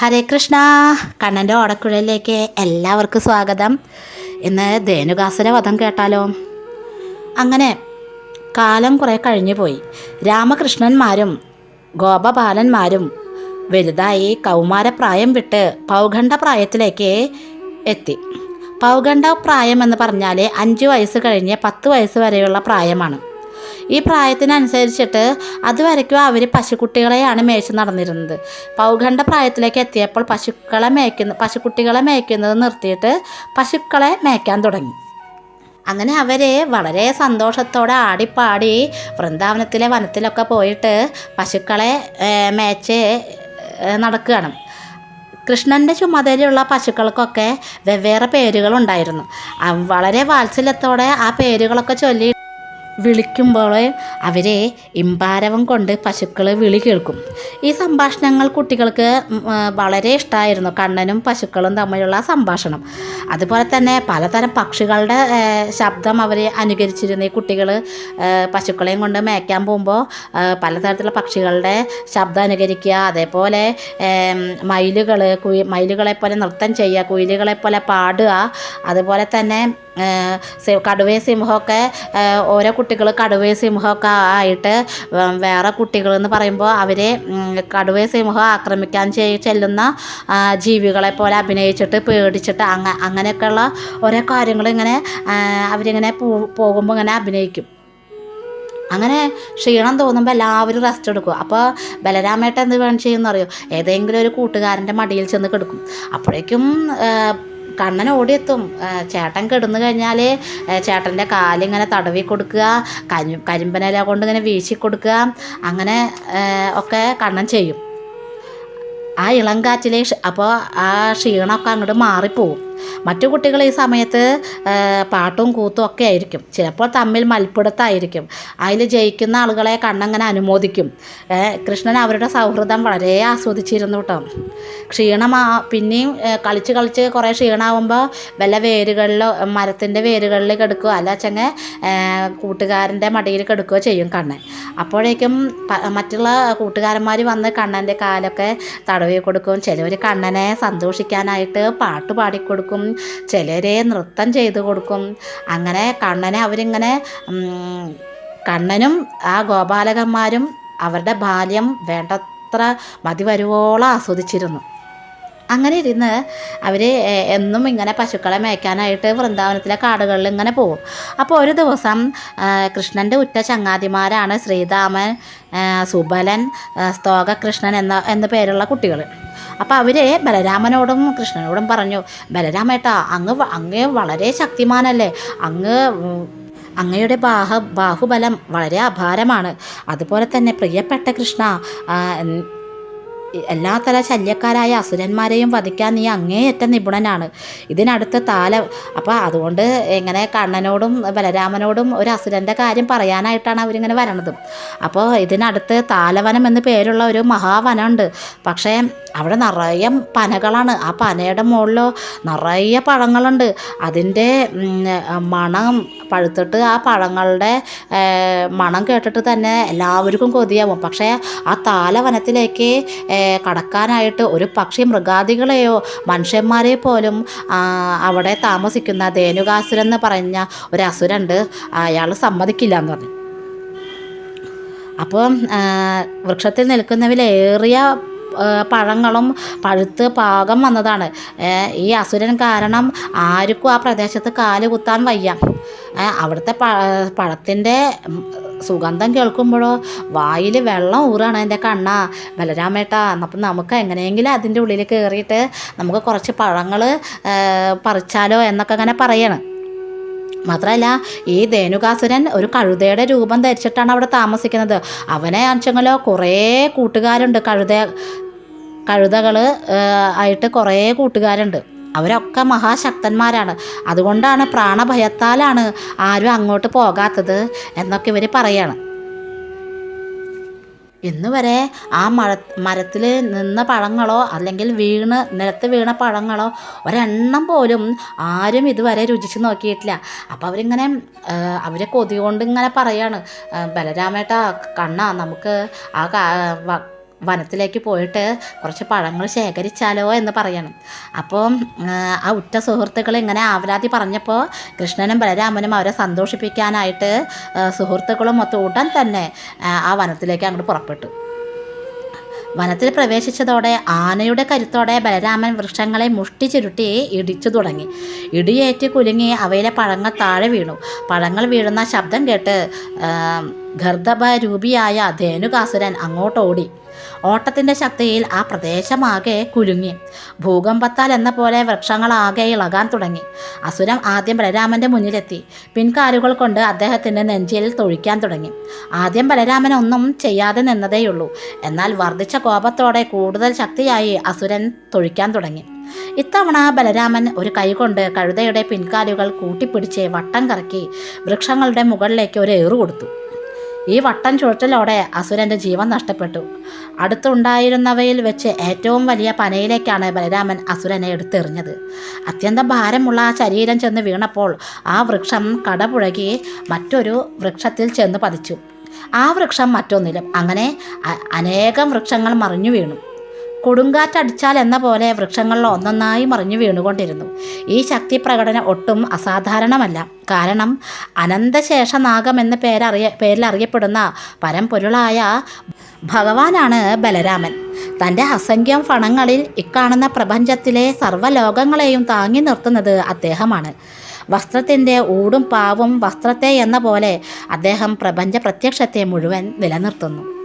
ഹരേ കൃഷ്ണ. കണ്ണന്റെ ഓടക്കുഴലിലേക്ക് എല്ലാവർക്കും സ്വാഗതം. ഇന്ന് ധേനുകാസുര വധം കേട്ടാലോ? അങ്ങനെ കാലം കുറേ കഴിഞ്ഞു പോയി. രാമകൃഷ്ണന്മാരും ഗോപബാലന്മാരും വലുതായി കൗമാരപ്രായം വിട്ട് പൗഖണ്ഡ പ്രായത്തിലേക്ക് എത്തി. പൗഖണ്ഡ പ്രായം എന്ന് പറഞ്ഞാൽ അഞ്ച് വയസ്സ് കഴിഞ്ഞ് പത്ത് വയസ്സ് വരെയുള്ള പ്രായമാണ്. ഈ പ്രായത്തിനനുസരിച്ചിട്ട് അതുവരയ്ക്കും അവർ പശുക്കുട്ടികളെയാണ് മേച്ച് നടന്നിരുന്നത്. പൗഖണ്ഡ പ്രായത്തിലേക്ക് എത്തിയപ്പോൾ പശുക്കളെ മേയ്ക്കുന്ന പശുക്കുട്ടികളെ മേയ്ക്കുന്നത് നിർത്തിയിട്ട് പശുക്കളെ മേയ്ക്കാൻ തുടങ്ങി. അങ്ങനെ അവർ വളരെ സന്തോഷത്തോടെ ആടിപ്പാടി വൃന്ദാവനത്തിലെ വനത്തിലൊക്കെ പോയിട്ട് പശുക്കളെ മേച്ച് നടക്കുകയാണ്. കൃഷ്ണന്റെ ചുമതലയുള്ള പശുക്കൾക്കൊക്കെ വെവ്വേറെ പേരുകളുണ്ടായിരുന്നു. വളരെ വാത്സല്യത്തോടെ ആ പേരുകളൊക്കെ ചൊല്ലി വിളിക്കുമ്പോൾ അവരെ ഇമ്പാരവം കൊണ്ട് പശുക്കൾ വിളി കേൾക്കും. ഈ സംഭാഷണങ്ങൾ കുട്ടികൾക്ക് വളരെ ഇഷ്ടമായിരുന്നു കണ്ണനും പശുക്കളും തമ്മിലുള്ള സംഭാഷണം. അതുപോലെ തന്നെ പലതരം പക്ഷികളുടെ ശബ്ദം അവരെ അനുകരിച്ചിരുന്ന. ഈ കുട്ടികൾ പശുക്കളെയും കൊണ്ട് മേയ്ക്കാൻ പോകുമ്പോൾ പലതരത്തിലുള്ള പക്ഷികളുടെ ശബ്ദം അനുകരിക്കുക. അതേപോലെ മയിലുകൾ കുയി മയിലുകളെ പോലെ നൃത്തം ചെയ്യുക കുയിലുകളെ പോലെ പാടുക. അതുപോലെ തന്നെ കടുവയും സിംഹമൊക്കെ ഓരോ കുട്ടികൾ കടുവയും സിംഹമൊക്കെ ആയിട്ട് വേറെ കുട്ടികൾ എന്ന് പറയുമ്പോൾ അവരെ കടുവയും സിംഹം ആക്രമിക്കാൻ ചെല്ലുന്ന ജീവികളെ പോലെ അഭിനയിച്ചിട്ട് പേടിച്ചിട്ട് അങ്ങ അങ്ങനെയൊക്കെയുള്ള ഓരോ കാര്യങ്ങൾ ഇങ്ങനെ അവരിങ്ങനെ പോകുമ്പോൾ ഇങ്ങനെ അഭിനയിക്കും. അങ്ങനെ ക്ഷീണം തോന്നുമ്പോൾ എല്ലാവരും റെസ്റ്റ് എടുക്കും. അപ്പോൾ ബലരാമേട്ട എന്ത് വേണം ചെയ്യുമെന്ന് അറിയോ ഏതെങ്കിലും ഒരു കൂട്ടുകാരന്റെ മടിയിൽ ചെന്ന് കിടക്കും. അപ്പോഴേക്കും കണ്ണൻ ഓടിയെത്തും. ചേട്ടൻ കിടന്നു കഴിഞ്ഞാൽ ചേട്ടന്റെ കാലിങ്ങനെ തടവി കൊടുക്കുക കരി കരിമ്പനില കൊണ്ട് ഇങ്ങനെ വീശി കൊടുക്കുക അങ്ങനെ ഒക്കെ കണ്ണൻ ചെയ്യും. ആ ഇളം കാറ്റിലെ അപ്പോൾ ആ ക്ഷീണമൊക്കെ അങ്ങോട്ട് മാറിപ്പോവും. മറ്റു കുട്ടികൾ ഈ സമയത്ത് പാട്ടും കൂത്തും ഒക്കെ ആയിരിക്കും. ചിലപ്പോൾ തമ്മിൽ മൽപ്പിടുത്തായിരിക്കും അതിൽ ജയിക്കുന്ന ആളുകളെ കണ്ണങ്ങനെ അനുമോദിക്കും. കൃഷ്ണൻ അവരുടെ സൗഹൃദം വളരെ ആസ്വദിച്ചിരുന്നു കേട്ടോ ക്ഷീണം ആ- പിന്നെയും കളിച്ച് കളിച്ച് കുറേ ക്ഷീണമാകുമ്പോൾ വല്ല വേരുകളിലോ മരത്തിന്റെ വേരുകളിൽ കെടുക്കുക അല്ല ചെങ്ങ കൂട്ടുകാരന്റെ മടിയിൽ കിടക്കുകയോ ചെയ്യും കണ്ണൻ. അപ്പോഴേക്കും മറ്റുള്ള കൂട്ടുകാരന്മാർ വന്ന് കണ്ണന്റെ കാലൊക്കെ തടവി കൊടുക്കും ചിലവർ കണ്ണനെ സന്തോഷിക്കാനായിട്ട് പാട്ട് പാടിക്കൊടുക്കും. ചിലരെ നൃത്തം ചെയ്ത് കൊടുക്കും. അങ്ങനെ കണ്ണനെ അവരിങ്ങനെ കണ്ണനും ആ ഗോപാലകന്മാരും അവരുടെ ബാല്യം വേണ്ടത്ര മതിവരുവോളം ആസ്വദിച്ചിരുന്നു. അങ്ങനെ ഇരുന്ന് അവർ എന്നും ഇങ്ങനെ പശുക്കളെ മേയ്ക്കാനായിട്ട് വൃന്ദാവനത്തിലെ കാടുകളിൽ ഇങ്ങനെ പോകും. അപ്പോൾ ഒരു ദിവസം കൃഷ്ണന്റെ ഉറ്റ ചങ്ങാതിമാരാണ് ശ്രീരാമൻ സുബലൻ സ്തോക കൃഷ്ണൻ എന്ന എന്ന പേരുള്ള കുട്ടികൾ അപ്പോൾ അവർ ബലരാമനോടും കൃഷ്ണനോടും പറഞ്ഞു ബലരാമേട്ടാ അങ്ങ് അങ്ങ് വളരെ ശക്തിമാനല്ലേ. അങ്ങ് അങ്ങയുടെ ബാഹ ബാഹുബലം വളരെ അപാരമാണ്. അതുപോലെ തന്നെ പ്രിയപ്പെട്ട കൃഷ്ണ ആ, തല ശല്യക്കാരായ അസുരന്മാരെയും വധിക്കാൻ നീ അങ്ങേയറ്റം നിപുണനാണ്. ഇതിനടുത്ത് താല അപ്പോൾ അതുകൊണ്ട് എങ്ങനെ കണ്ണനോടും ബലരാമനോടും ഒരു അസുരന്റെ കാര്യം പറയാനായിട്ടാണ് അവരിങ്ങനെ വരണത്. അപ്പോൾ ഇതിനടുത്ത് താലവനം എന്ന് പേരുള്ള ഒരു മഹാവനമുണ്ട്. പക്ഷേ അവിടെ നിറയെ പനകളാണ്. ആ പനയുടെ മുകളിലോ നിറയെ പഴങ്ങളുണ്ട്. അതിന്റെ മണം പഴുത്തിട്ട് ആ പഴങ്ങളുടെ മണം കേട്ടിട്ട് തന്നെ എല്ലാവർക്കും കൊതിയാവും. പക്ഷേ ആ താലവനത്തിലേക്ക് ഏർ, കടക്കാനായിട്ട് ഒരു പക്ഷി മൃഗാദികളെയോ മനുഷ്യന്മാരെ പോലും അവിടെ താമസിക്കുന്ന ധേനുകാസുരൻ എന്ന് പറഞ്ഞ ഒരു അസുരണ്ട് അയാൾ സമ്മതിക്കില്ല എന്ന് പറഞ്ഞു. അപ്പം ആ, വൃക്ഷത്തിൽ നിൽക്കുന്നതിലേറിയ പഴങ്ങളും പഴുത്ത് പാകം വന്നതാണ്. ഈ അസുരൻ കാരണം ആർക്കും ആ പ്രദേശത്ത് കാൽ കുത്താൻ വയ്യ. അവിടുത്തെ പഴത്തിന്റെ സുഗന്ധം കേൾക്കുമ്പോഴോ വായിൽ വെള്ളം ഊറാണ് എന്റെ കണ്ണ. ബലരാമേട്ടാ അപ്പം നമുക്ക് എങ്ങനെയെങ്കിലും അതിന്റെ ഉള്ളിൽ കയറിയിട്ട് നമുക്ക് കുറച്ച് പഴങ്ങൾ പറിച്ചാലോ എന്നൊക്കെ അങ്ങനെ പറയണം. മാത്രമല്ല ഈ ധേനുകാസുരൻ ഒരു കഴുതയുടെ രൂപം ധരിച്ചിട്ടാണ് അവിടെ താമസിക്കുന്നത്. അവനെ ആണെച്ചെങ്കിലോ കുറേ കൂട്ടുകാരുണ്ട്. കഴുത കഴുതകൾ ആയിട്ട് കുറേ കൂട്ടുകാരുണ്ട്. അവരൊക്കെ മഹാശക്തന്മാരാണ്. അതുകൊണ്ടാണ് പ്രാണഭയത്താലാണ് ആരും അങ്ങോട്ട് പോകാത്തത് എന്നൊക്കെ ഇവർ പറയാണ്. ഇന്ന് വരെ ആ മഴ മരത്തിൽ നിന്ന പഴങ്ങളോ അല്ലെങ്കിൽ വീണ് നിലത്ത് വീണ പഴങ്ങളോ ഒരെണ്ണം പോലും ആരും ഇതുവരെ രുചിച്ച് നോക്കിയിട്ടില്ല. അപ്പോൾ അവരിങ്ങനെ അവരെ കൊതി കൊണ്ട് ഇങ്ങനെ പറയാണ് ബലരാമേട്ട കണ്ണ നമുക്ക് ആ വനത്തിലേക്ക് പോയിട്ട് കുറച്ച് പഴങ്ങൾ ശേഖരിച്ചാലോ എന്ന് പറയണം. അപ്പോൾ ആ ഉറ്റ സുഹൃത്തുക്കൾ ഇങ്ങനെ ആവലാതി പറഞ്ഞപ്പോൾ കൃഷ്ണനും ബലരാമനും അവരെ സന്തോഷിപ്പിക്കാനായിട്ട് സുഹൃത്തുക്കളും മൊത്തം ഉടൻ തന്നെ ആ വനത്തിലേക്ക് അങ്ങോട്ട് പുറപ്പെട്ടു. വനത്തിൽ പ്രവേശിച്ചതോടെ ആനയുടെ കരുത്തോടെ ബലരാമൻ വൃക്ഷങ്ങളെ മുഷ്ടി ചുരുട്ടി ഇടിച്ചു തുടങ്ങി. ഇടിയേറ്റ് കുലുങ്ങി അവയിലെ പഴങ്ങൾ താഴെ വീണു. പഴങ്ങൾ വീഴുന്ന ശബ്ദം കേട്ട് ഗർദഭരൂപിയായ ധേനുകാസുരൻ അങ്ങോട്ടോടി. ഓട്ടത്തിന്റെ ശക്തിയിൽ ആ പ്രദേശമാകെ കുലുങ്ങി. ഭൂകമ്പത്താൽ എന്ന പോലെ വൃക്ഷങ്ങളാകെ ഇളകാൻ തുടങ്ങി. അസുരം ആദ്യം ബലരാമന്റെ മുന്നിലെത്തി. പിൻകാലുകൾ കൊണ്ട് അദ്ദേഹത്തിന്റെ നെഞ്ചിൽ തൊഴിക്കാൻ തുടങ്ങി. ആദ്യം ബലരാമൻ ഒന്നും ചെയ്യാതെ നിന്നതേയുള്ളൂ. എന്നാൽ വർദ്ധിച്ച കോപത്തോടെ കൂടുതൽ ശക്തിയായി അസുരൻ തൊഴിക്കാൻ തുടങ്ങി. ഇത്തവണ ബലരാമൻ ഒരു കൈകൊണ്ട് കഴുതയുടെ പിൻകാലുകൾ കൂട്ടിപ്പിടിച്ച് വട്ടം കറക്കി വൃക്ഷങ്ങളുടെ മുകളിലേക്ക് ഒരു ഏറു കൊടുത്തു. ഈ വട്ടം ചുഴറ്റലോടെ അസുരന്റെ ജീവൻ നഷ്ടപ്പെട്ടു. അടുത്തുണ്ടായിരുന്നവയിൽ വെച്ച് ഏറ്റവും വലിയ പനയിലേക്കാണ് ബലരാമൻ അസുരനെ എടുത്തെറിഞ്ഞത്. അത്യന്തം ഭാരമുള്ള ആ ശരീരം ചെന്ന് വീണപ്പോൾ ആ വൃക്ഷം കടപുഴകി മറ്റൊരു വൃക്ഷത്തിൽ ചെന്ന് പതിച്ചു. ആ വൃക്ഷം മറ്റൊന്നിലും. അങ്ങനെ അനേകം വൃക്ഷങ്ങൾ മറിഞ്ഞു വീണു. കൊടുങ്കാറ്റടിച്ചാൽ എന്ന പോലെ വൃക്ഷങ്ങളിൽ ഒന്നൊന്നായി മറിഞ്ഞു വീണുകൊണ്ടിരുന്നു. ഈ ശക്തി പ്രകടനം ഒട്ടും അസാധാരണമല്ല. കാരണം അനന്തശേഷനാഗം എന്ന പേരറിയ പേരിൽ അറിയപ്പെടുന്ന പരമ്പൊരുളായ ഭഗവാനാണ് ബലരാമൻ. തന്റെ അസംഖ്യം ഫണങ്ങളിൽ ഇക്കാണുന്ന പ്രപഞ്ചത്തിലെ സർവലോകങ്ങളെയും താങ്ങി നിർത്തുന്നത് അദ്ദേഹമാണ്. വസ്ത്രത്തിന്റെ ഊടും പാവും വസ്ത്രത്തെ എന്ന പോലെ അദ്ദേഹം പ്രപഞ്ച പ്രത്യക്ഷത്തെ മുഴുവൻ നിലനിർത്തുന്നു.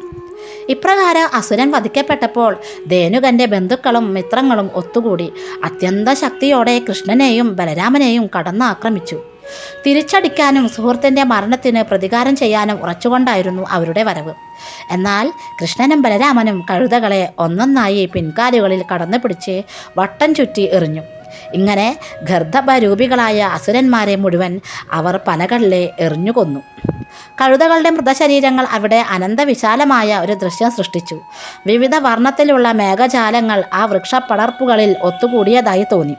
ഇപ്രകാരം അസുരൻ വധിക്കപ്പെട്ടപ്പോൾ ധേനുകന്റെ ബന്ധുക്കളും മിത്രങ്ങളും ഒത്തുകൂടി. അത്യന്ത ശക്തിയോടെ കൃഷ്ണനെയും ബലരാമനെയും കടന്നാക്രമിച്ചു. തിരിച്ചടിക്കാനും സുഹൃത്തിന്റെ മരണത്തിന് പ്രതികാരം ചെയ്യാനും ഉറച്ചുകൊണ്ടായിരുന്നു അവരുടെ വരവ്. എന്നാൽ കൃഷ്ണനും ബലരാമനും കഴുതകളെ ഒന്നൊന്നായി പിൻകാലുകളിൽ കടന്നു പിടിച്ച് വട്ടം ചുറ്റി എറിഞ്ഞു. ഇങ്ങനെ ഗർദ്ധഭരൂപികളായ അസുരന്മാരെ മുഴുവൻ അവർ പനകളിലെ എറിഞ്ഞുകൊന്നു. കഴുതകളുടെ മൃതശരീരങ്ങൾ അവിടെ അനന്തവിശാലമായ ഒരു ദൃശ്യം സൃഷ്ടിച്ചു. വിവിധ വർണത്തിലുള്ള മേഘജാലങ്ങൾ ആ വൃക്ഷപ്പടർപ്പുകളിൽ ഒത്തുകൂടിയതായി തോന്നി.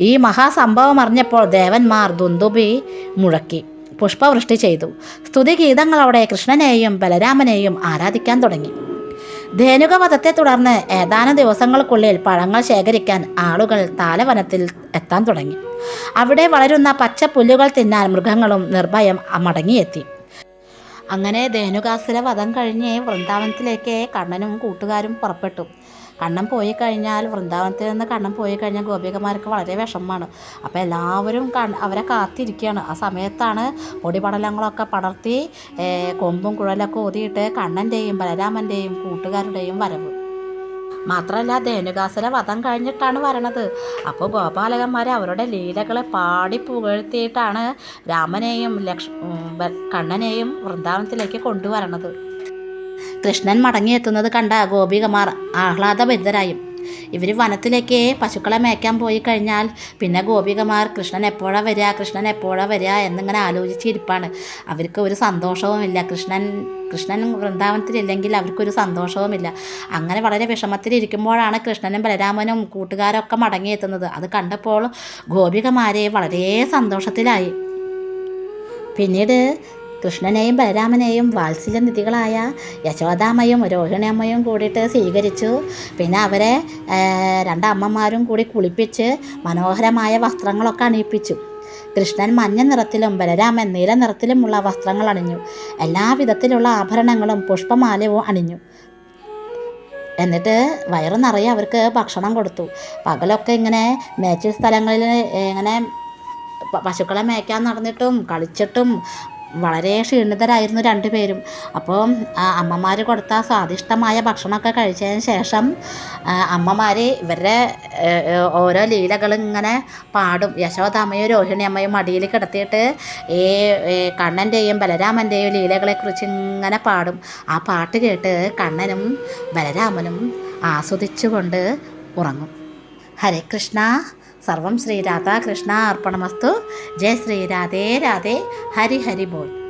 ഈ മഹാസംഭവം അറിഞ്ഞപ്പോൾ ദേവന്മാർ ദുന്ദുബി മുഴക്കി പുഷ്പവൃഷ്ടി ചെയ്തു. സ്തുതിഗീതങ്ങളോടെ കൃഷ്ണനെയും ബലരാമനെയും ആരാധിക്കാൻ തുടങ്ങി. ധേനുകവധത്തെ തുടർന്ന് ഏതാനും ദിവസങ്ങൾക്കുള്ളിൽ പഴങ്ങൾ ശേഖരിക്കാൻ ആളുകൾ താലവനത്തിൽ എത്താൻ തുടങ്ങി. അവിടെ വളരുന്ന പച്ച പുല്ലുകൾ തിന്നാൻ മൃഗങ്ങളും നിർഭയം മടങ്ങിയെത്തി. അങ്ങനെ ധേനുകാസുര വധം കഴിഞ്ഞ് വൃന്ദാവനത്തിലേക്ക് കണ്ണനും കൂട്ടുകാരും പുറപ്പെട്ടു. കണ്ണൻ പോയി കഴിഞ്ഞാൽ വൃന്ദാവനത്തിൽ നിന്ന് കണ്ണൻ പോയി കഴിഞ്ഞാൽ ഗോപികമാർക്ക് വളരെ വിഷമമാണ്. അപ്പോൾ എല്ലാവരും അവരെ കാത്തിരിക്കുകയാണ്. ആ സമയത്താണ് പൊടിപടലങ്ങളൊക്കെ പടർത്തി കൊമ്പും കുഴലൊക്കെ ഊതിയിട്ട് കണ്ണന്റെയും ബലരാമന്റെയും കൂട്ടുകാരുടെയും വരവ്. മാത്രമല്ല ധേനുകാസുര വധം കഴിഞ്ഞിട്ടാണ് വരണത്. അപ്പോൾ ഗോപാലകന്മാർ അവരുടെ ലീലകളെ പാടി പുകഴ്ത്തിയിട്ടാണ് രാമനെയും ലക്ഷ് കണ്ണനെയും വൃന്ദാവനത്തിലേക്ക് കൊണ്ടുവരണത്. കൃഷ്ണൻ മടങ്ങിയെത്തുന്നത് കണ്ട ഗോപികമാർ ആഹ്ലാദഭരിതരായും. ഇവർ വനത്തിലേക്ക് പശുക്കളെ മേയ്ക്കാൻ പോയി കഴിഞ്ഞാൽ പിന്നെ ഗോപികമാർ കൃഷ്ണൻ എപ്പോഴാണ് വരിക കൃഷ്ണൻ എപ്പോഴാണ് വരിക എന്നിങ്ങനെ ആലോചിച്ചിരിപ്പാണ്. അവർക്ക് ഒരു സന്തോഷവുമില്ല. കൃഷ്ണൻ കൃഷ്ണൻ വൃന്ദാവനത്തിലില്ലെങ്കിൽ അവർക്കൊരു സന്തോഷവുമില്ല. അങ്ങനെ വളരെ വിഷമത്തിലിരിക്കുമ്പോഴാണ് കൃഷ്ണനും ബലരാമനും കൂട്ടുകാരൊക്കെ മടങ്ങിയെത്തുന്നത്. അത് കണ്ടപ്പോൾ ഗോപികമാരെ വളരെ സന്തോഷത്തിലായി. പിന്നീട് കൃഷ്ണനെയും ബലരാമനെയും വാത്സല്യനിധികളായ യശോദാമ്മയും രോഹിണിയമ്മയും കൂടിയിട്ട് സ്വീകരിച്ചു. പിന്നെ അവരെ രണ്ടമ്മമാരും കൂടി കുളിപ്പിച്ച് മനോഹരമായ വസ്ത്രങ്ങളൊക്കെ അണിയിപ്പിച്ചു. കൃഷ്ണൻ മഞ്ഞ നിറത്തിലും ബലരാമൻ നീല നിറത്തിലുമുള്ള വസ്ത്രങ്ങൾ അണിഞ്ഞു. എല്ലാ വിധത്തിലുള്ള ആഭരണങ്ങളും പുഷ്പമാലയും അണിഞ്ഞു. എന്നിട്ട് വയറു നിറയെ അവർക്ക് ഭക്ഷണം കൊടുത്തു. പകലൊക്കെ ഇങ്ങനെ മേച്ചിൽ സ്ഥലങ്ങളിൽ ഇങ്ങനെ പശുക്കളെ മേയ്ക്കാൻ നടന്നിട്ടും കളിച്ചിട്ടും വളരെ ക്ഷീണിതരായിരുന്നു രണ്ടുപേരും. അപ്പോൾ അമ്മമാർ കൊടുത്ത സ്വാദിഷ്ടമായ ഭക്ഷണമൊക്കെ കഴിച്ചതിന് ശേഷം അമ്മമാർ ഇവരുടെ ഓരോ ലീലകളിങ്ങനെ പാടും. യശോദാമ്മയും രോഹിണി അമ്മയും മടിയിൽ കിടത്തിയിട്ട് ഈ കണ്ണന്റെയും ബലരാമന്റെയും ലീലകളെക്കുറിച്ച് ഇങ്ങനെ പാടും. ആ പാട്ട് കേട്ട് കണ്ണനും ബലരാമനും ആസ്വദിച്ചുകൊണ്ട് ഉറങ്ങും. ഹരേ കൃഷ്ണ. സർവം ശ്രീ രാധാകൃഷ്ണ അർപ്പണമസ്തു. ജയ ശ്രീ രാധേ രാധേ. ഹരി ഹരി ബോൾ.